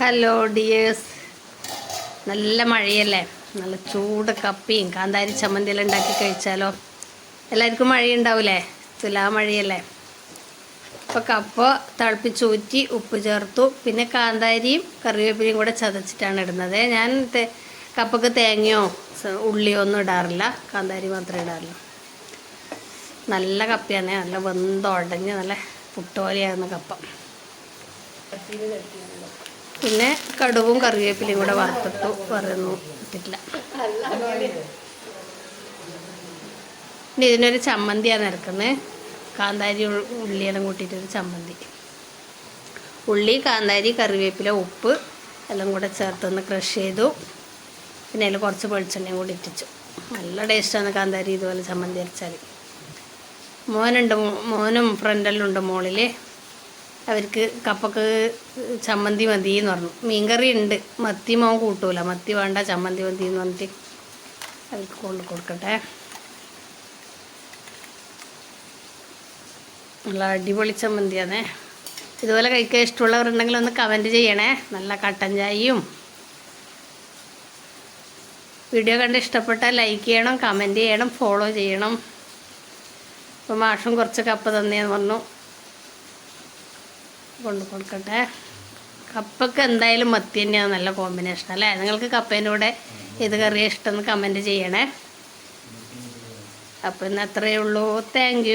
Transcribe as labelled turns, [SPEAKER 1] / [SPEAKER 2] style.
[SPEAKER 1] Hello dears നല്ല മഴയല്ലേ? നല്ല ചൂട് കപ്പിയും കാന്താരി ചമ്മന്തിയെല്ലാം ഉണ്ടാക്കി കഴിച്ചാലോ? എല്ലാവർക്കും മഴയുണ്ടാവില്ലേ തുലാ മഴയല്ലേ? അപ്പോൾ കപ്പ തിളപ്പിച്ചൂറ്റി ഉപ്പ് ചേർത്തു. പിന്നെ കാന്താരിയും കറിവേപ്പിലയും കൂടെ ചതച്ചിട്ടാണ് ഇടുന്നത്. ഞാൻ കപ്പക്ക് തേങ്ങയോ ഉള്ളിയോ ഒന്നും ഇടാറില്ല. കാന്താരി മാത്രമേ ഇടാറുള്ളൂ നല്ല കപ്പയാണ്. നല്ല വെന്തുടഞ്ഞ് നല്ല പുട്ടുപോലെയാകുന്ന കപ്പ. പിന്നെ കടുവും കറിവേപ്പിലയും കൂടെ വറുത്തിട്ടു വറന്നു ഇട്ടിട്ടില്ല. പിന്നെ ഇതിനൊരു ചമ്മന്തിയാണ് ഇറക്കുന്നത് കാന്താരി ഉള്ളിയെല്ലാം കൂട്ടിയിട്ടൊരു ചമ്മന്തി. ഉള്ളി കാന്താരി കറിവേപ്പില ഉപ്പ് എല്ലാം കൂടെ ചേർത്തൊന്ന് ക്രഷ് ചെയ്തു. പിന്നെ അതിൽ കുറച്ച് വെളിച്ചെണ്ണയും കൂടി ഇട്ടിച്ചു. നല്ല ടേസ്റ്റാണ് കാന്താരി ഇതുപോലെ ചമ്മന്തി അരച്ചാൽ മോനുണ്ട് മോനും ഫ്രണ്ടെല്ലാം ഉണ്ട് മോളിൽ അവർക്ക് കപ്പക്ക് ചമ്മന്തി മതി എന്ന് പറഞ്ഞു. മീൻകറി ഉണ്ട് മത്തി മോൻ കൂട്ടൂല. മത്തി വേണ്ട ചമ്മന്തി മതി എന്ന് പറഞ്ഞിട്ട് അവർക്ക് കൊണ്ട് കൊടുക്കട്ടെ. നല്ല അടിപൊളി ചമ്മന്തിയാണേ ഇതുപോലെ കഴിക്കാൻ ഇഷ്ടമുള്ളവരുണ്ടെങ്കിൽ ഒന്ന് കമന്റ് ചെയ്യണേ. നല്ല കട്ടൻ ചായയും. വീഡിയോ കണ്ട് ഇഷ്ടപ്പെട്ടാൽ ലൈക്ക് ചെയ്യണം കമന്റ് ചെയ്യണം ഫോളോ ചെയ്യണം. അപ്പോൾ മാഷും കുറച്ച് കപ്പ് തന്നേന്ന് പറഞ്ഞു. കൊണ്ട് കൊടുക്കട്ടെ. കപ്പക്ക് എന്തായാലും മത്തി തന്നെയാണ് നല്ല കോമ്പിനേഷൻ അല്ലേ? നിങ്ങൾക്ക് കപ്പേന്റെ കൂടെ ഏത് കറിയാണ് ഇഷ്ടമെന്ന് കമന്റ് ചെയ്യണേ. അപ്പം ഇന്ന് അത്രയേ ഉള്ളൂ. താങ്ക്